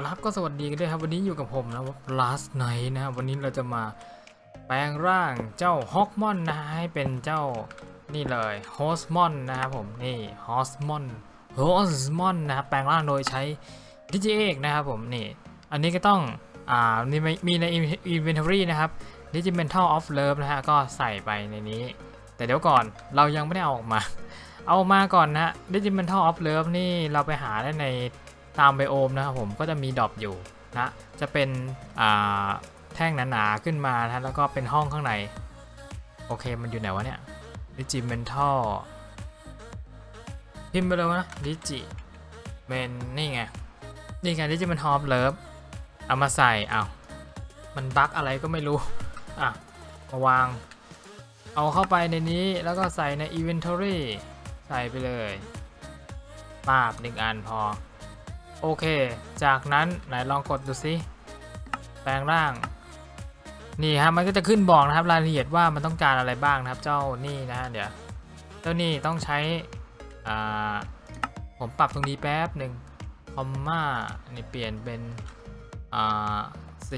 เอาละครับก็สวัสดีกันด้วยครับ วันนี้อยู่กับผมนะ last night นะครับวันนี้เราจะมาแปลงร่างเจ้าฮอกมอนนะให้เป็นเจ้านี่เลยโฮสมอนนะครับผมนี่ฮอสมอนโฮสมอนนะครับแปลงร่างโดยใช้ดิจิเอกนะครับผมนี่ อันนี้ก็ต้องอ่ามีมีใน inventory นะครับ digimental of love นะฮะก็ใส่ไปในนี้ แต่เดี๋ยวก่อนเรายังไม่ได้เอาออกมา เอามาก่อนนะ digimental of love นี่เราไปหาได้ใน ตามไบโอมนะครับผมก็จะมีดรอปอยู่นะจะเป็นแท่งหนาๆขึ้นมานะแล้วก็เป็นห้องข้างใน โอเคมันอยู่ไหนวะเนี่ย Digimental พิมพ์ไปเลยนะ Digi เป็นนี่ไง นี่ไง Digimental of Love เอามาใส่เอามันบั๊กอะไรก็ไม่รู้ อะมาวาง เอาเข้าไปในนี้แล้วก็ใส่ใน Inventory ใส่ไปเลยปาบหนึ่งอันพอ โอเค จากนั้นไหนลองกดดูสิแปลงร่าง นี่ฮะมันก็จะขึ้นบอกนะครับรายละเอียดว่ามันต้องการอะไรบ้างนะครับ เจ้านี่นะฮะเดี๋ยวเจ้านี่ต้องใช้ผมปรับตรงนี้แป๊บหนึ่งคอมมานี่เปลี่ยนเป็นอ่า C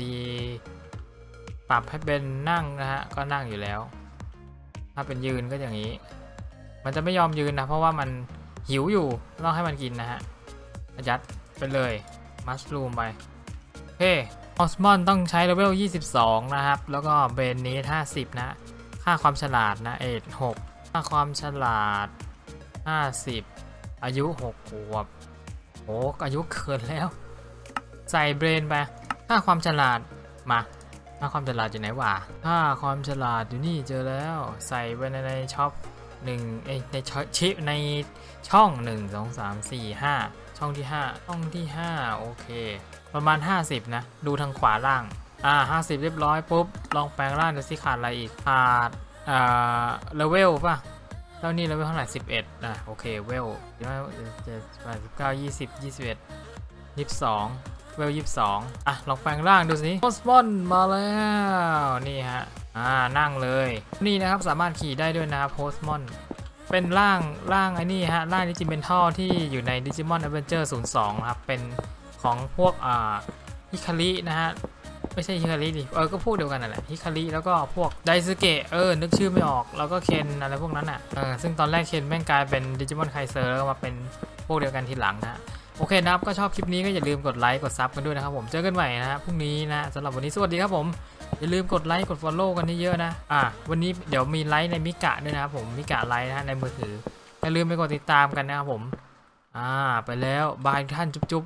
ปรับให้เป็นนั่งนะฮะก็นั่งอยู่แล้ว ถ้าเป็นยืนก็อย่างนี้ มันจะไม่ยอมยืนนะเพราะว่ามันหิวอยู่ต้องให้มันกินนะฮะยัด ไปเลย มัสลูมไปโอเคออสมอนต้องใช้เลเวล 22 นะครับ แล้วก็เบนนี้ 50 นะ ค่าความฉลาดนะเอท6ค่าความฉลาด 50 อายุ 6 ขวบโอ้อายุเกินแล้ว ใส่เบรนไป ค่าความฉลาด มา ค่าความฉลาดอยู่ไหนวะ ค่าความฉลาดอยู่นี่เจอแล้ว ใส่ไปในในช็อปหนึ่งเอ้ในช็อปชิปในช่อง1 2 3 4 5 ช่องที่ 5 ช่องที่ 5 โอเค ประมาณ 50 นะ ดูทางขวาล่าง อ่า 50 เรียบร้อยปุ๊บ ลองแปลงร่างดูสิขาดอะไรอีก ขาดอ่าเลเวลป่ะแล้วนี่เลเวลเท่าไหร่11นะโอเค เวลเจ็ดแปดสิบเก้ายี่สิบยี่สิบเอ็ดยี่สิบสองเวลยี่สิบสองอะ ลองแปลงร่างดูสิโพสมอนมาแล้ว นี่ฮะ อ่า นั่งเลย นี่นะครับ สามารถขี่ได้ด้วยนะครับโพสมอน เป็นร่างร่างไอ้นี่ฮะร่างดิจิเมนทัลที่อยู่ใน Digimon Adventure 02 ครับ เป็นของพวกอ่าฮิคารินะฮะ ไม่ใช่ฮิคาริดิเออ ก็พวกเดียวกันนั่นแหละฮิคาริแล้วก็พวกไดซึเกะเออ นึกชื่อไม่ออก แล้วก็เคนอะไรพวกนั้นอะเออซึ่งตอนแรกเคนแม่งกลายเป็นดิจิมอนไคเซอร์แล้วก็มาเป็นพวกเดียวกันทีหลังนะฮะโอเคนะครับ ก็ชอบคลิปนี้ก็อย่าลืมกดไลค์กดซับกันด้วยนะครับผมเจอกันใหม่นะฮะพรุ่งนี้นะสำหรับวันนี้สวัสดีครับผม อย่าลืมกดไลค์กด Follow กันเยอะนะ อะวันนี้เดี๋ยวมีไลค์ในมิกะด้วยนะครับผมมิกะไลค์นะในมือถืออย่าลืมไปกดติดตามกันนะครับผม อ่าไปแล้วบายท่านจุ๊บ